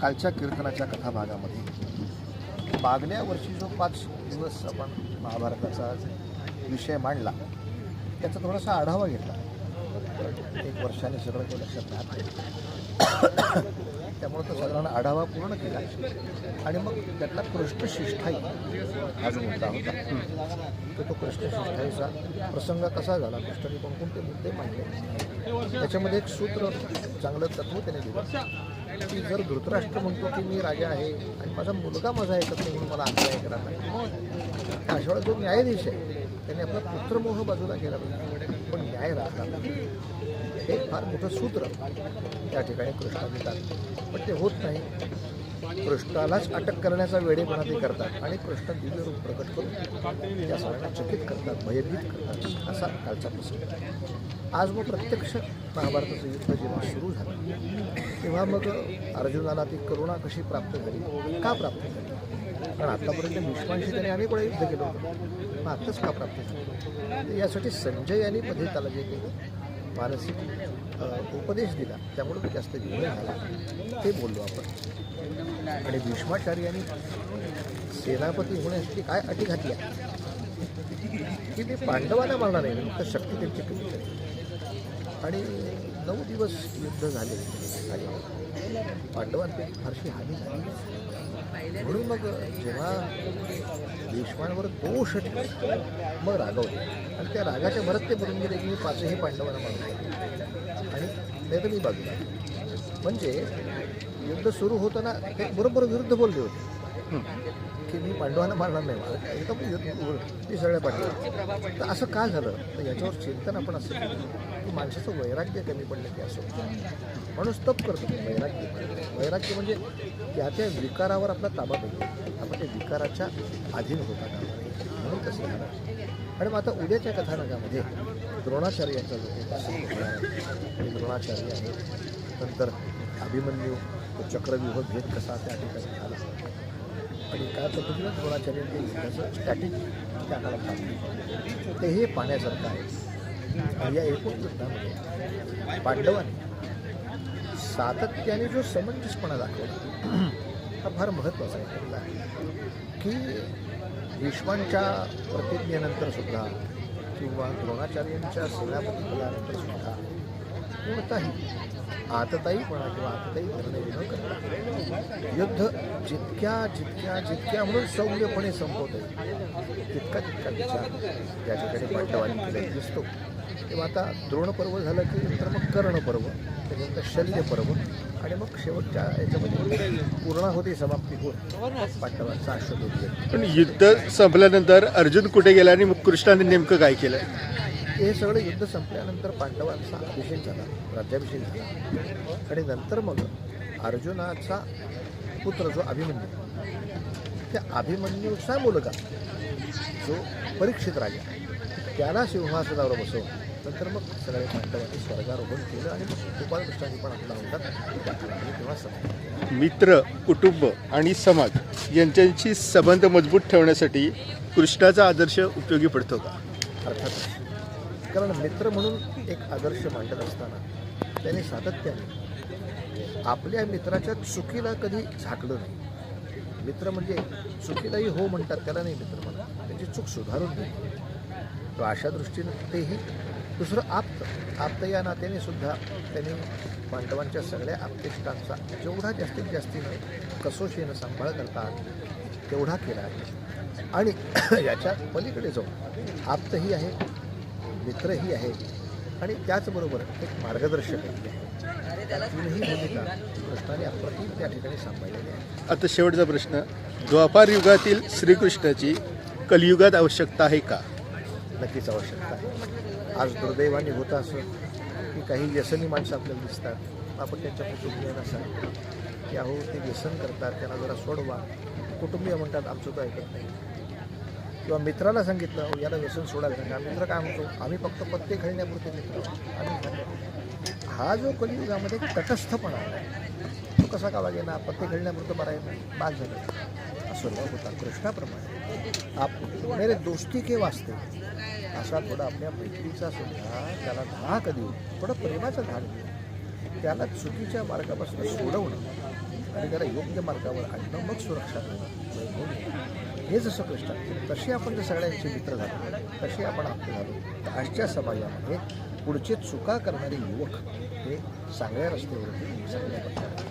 कालच्या कीर्तनाच्या कथाभागामध्ये. मागल्या वर्षी जो पाच दिवस आपण महाभारताचा विषय मांडला त्याचा थोडासा आढावा घेतला. एक वर्षाने सगळं काही लक्षात राहत नाही. त्यामुळे तो सगळ्यांना आढावा पूर्ण केला. आणि मग त्यातला कृष्णशिष्ठाई हा जो मुद्दा होता तर तो कृष्णशिष्ठाईचा प्रसंग कसा झाला? कृष्णाने कोणकोणते मुद्दे मांडले? त्याच्यामध्ये एक सूत्र चांगलं तत्व त्याने दिलं. की जर धृतराष्ट्र म्हणतो की मी राजा आहे आणि माझा मुलगा माझा ऐकत नाही म्हणून मला अन्याय करायला नाही. अशा जो न्यायाधीश आहे त्याने आपला पुत्रमोह बाजूला केला पाहिजे. पण न्याय राखला हे फार मोठं सूत्र त्या ठिकाणी कृष्णा देतात पण ते होत नाही. कृष्णालाच अटक करण्याचा वेळेपणा ते करतात आणि कृष्ण दिव्य रूप प्रकट करून त्या सर्वांना चकित करतात भयभीत करतात असा कालचा प्रसंग. आज मग प्रत्यक्ष महाभारताचं युद्ध जेव्हा सुरू झालं तेव्हा मग अर्जुनाला ती करुणा कशी प्राप्त झाली? का प्राप्त झाली? कारण आतापर्यंत भीष्मांशी त्याने अनेक वेळा युद्ध केलं होतं. मग आत्ताच का प्राप्त झालं? यासाठी संजय यांनी पदे त्याला जे केलं मानसिक उपदेश दिला. त्यामुळे जास्त जीवन झाला. ते बोललो आपण. आणि भीष्माचार्यांनी सेनापती होण्यासाठी काय अटी घातल्या की ते पांडवांना मारणार नाही फक्त शक्ती त्यांची कमी करेल आणि नऊ दिवस युद्ध झाले. आणि पांडवांपैकी फारशी हानी झाली. म्हणून मग जेव्हा भीष्मांवर दोष ठेवले मग रागवले आणि त्या रागाच्या भरत ते बोलून गेले की मी पाचही पांडवांना मारून आणि नाही तर मी बाजूला म्हणजे युद्ध सुरू होताना ते बरोबर विरुद्ध बोलले होते. पांडवांना मारणार नाही. मला एकदम युद्ध मी सगळ्या पांडव तर असं का झालं? तर याच्यावर चिंतन आपण असं केलं की माणसाचं वैराग्य कमी पडलं की असं माणूस तप करतो वैराग्य वैराग्य म्हणजे त्या त्या विकारावर आपला ताबा पाहिजे आपण त्या विकाराच्या अधीन होता का म्हणून तसं झालं. आणि मग आता उद्याच्या कथानकामध्ये द्रोणाचार्याचा जो काही आहे द्रोणाचार्य आहे. नंतर अभिमन्यू चक्रव्यूह भेद कसा त्या ठिकाणी झाला? आणि काय पद्धतीनं द्रोणाचार्यांचे त्याचं स्टॅटिक त्या काळात ते हे पाहण्यासारखं आहे. आणि या एकूण युद्धामध्ये पांडवांनी सातत्याने जो समंजसपणा दाखवला हा फार महत्त्वाचा आहे. त्यातला की भीष्मांच्या प्रतिज्ञेनंतर सुद्धा किंवा द्रोणाचार्यांच्या सेनापती पदानंतर सुद्धा कोणताही आतताईपणा किंवा आतताई निर्णय न करता युद्ध जितक्या जितक्या जितक्या म्हणून सौम्यपणे संपवत आहे तितका तितका विचार त्या ठिकाणी पांडवांनी केलेला दिसतो. तेव्हा आता द्रोण पर्व झालं की नंतर मग कर्ण पर्व त्याच्यानंतर शल्य पर्व आणि मग शेवटच्या याच्यामध्ये पूर्णाहुती समाप्ती होत पांडवांचा अश्वमेध पण युद्ध संपल्यानंतर अर्जुन कुठे गेला आणि मग कृष्णाने नेमकं काय केलं? हे सगळं युद्ध संपल्यानंतर पांडवांचा अभिषेक झाला राज्याभिषेक झाला. आणि नंतर मग अर्जुनाचा पुत्र जो अभिमन्यू त्या अभिमन्यूचा मुलगा जो परीक्षित राजा त्याला सिंहासनावर बसवून नंतर मग सगळे पांडवांनी स्वर्गारोहण केलं आणि मग गोपालकृष्णांनी पण आपला आणि तेव्हा मित्र कुटुंब आणि समाज यांच्याशी संबंध मजबूत ठेवण्यासाठी कृष्णाचा आदर्श उपयोगी पडतो का? अर्थातच. कारण मित्र म्हणून एक आदर्श मांडत असताना त्याने सातत्याने आपल्या मित्राच्या चुकीला कधी झाकलं नाही. मित्र म्हणजे चुकीलाही हो म्हणतात त्याला नाही मित्र म्हणतात त्याची चूक सुधारून घे तो अशा दृष्टीनं तेही दुसरं आप्त आप्त या नात्याने सुद्धा त्यांनी पांडवांच्या सगळ्या आप्तेष्टांचा जेवढा जास्तीत जास्तीनं कसोशीनं सांभाळ करतात तेवढा केला आहे. आणि याच्या पलीकडे जाऊन आप्तही आहे. मित्रही आहे आणि त्याचबरोबर एक मार्गदर्शकही आहे. तीनही भूमिका कृष्णाने अप्रतिम त्या ठिकाणी सांभाळलेल्या आहे आता शेवटचा प्रश्न द्वापार युगातील श्रीकृष्णाची कलियुगात आवश्यकता आहे का? नक्कीच आवश्यकता आहे. आज दुर्दैवाने होतं असं की काही व्यसनी माणसं आपल्याला दिसतात. आपण त्यांच्या कुटुंबियांना सांगतो की अहो ते व्यसन करतात त्यांना जरा सोडवा. कुटुंबीय म्हणतात आमचं तो ऐकत नाही. किंवा मित्राला सांगितलं याला व्यसन सोडायला सांगा. मित्र काय म्हणतो? आम्ही फक्त पत्ते खेळण्यापुरते मित्र. आम्ही हा जो कलियुगामध्ये तटस्थपणा तो कसा का वागेना पत्ते खेळण्यापुरतं बरा आहे ना बाद झालं. असं होता कृष्णाप्रमाणे आप मेरे दोस्ती के वास्ते असा थोडा आपल्या मैत्रीचा सुद्धा त्याला धाक कधी थोडं प्रेमाचा धाक देऊ त्याला चुकीच्या मार्गापासून सोडवणं आणि त्याला योग्य मार्गावर आणणं मग सुरक्षा करणं. हे जसं कृष्ण तशी तसे आपण जर सगळ्यांचे मित्र झालो तसे आपण आपले झालो तर आजच्या समाजामध्ये पुढचे चुका करणारे युवक हे चांगल्या रस्त्यावरती चांगल्या पक्षात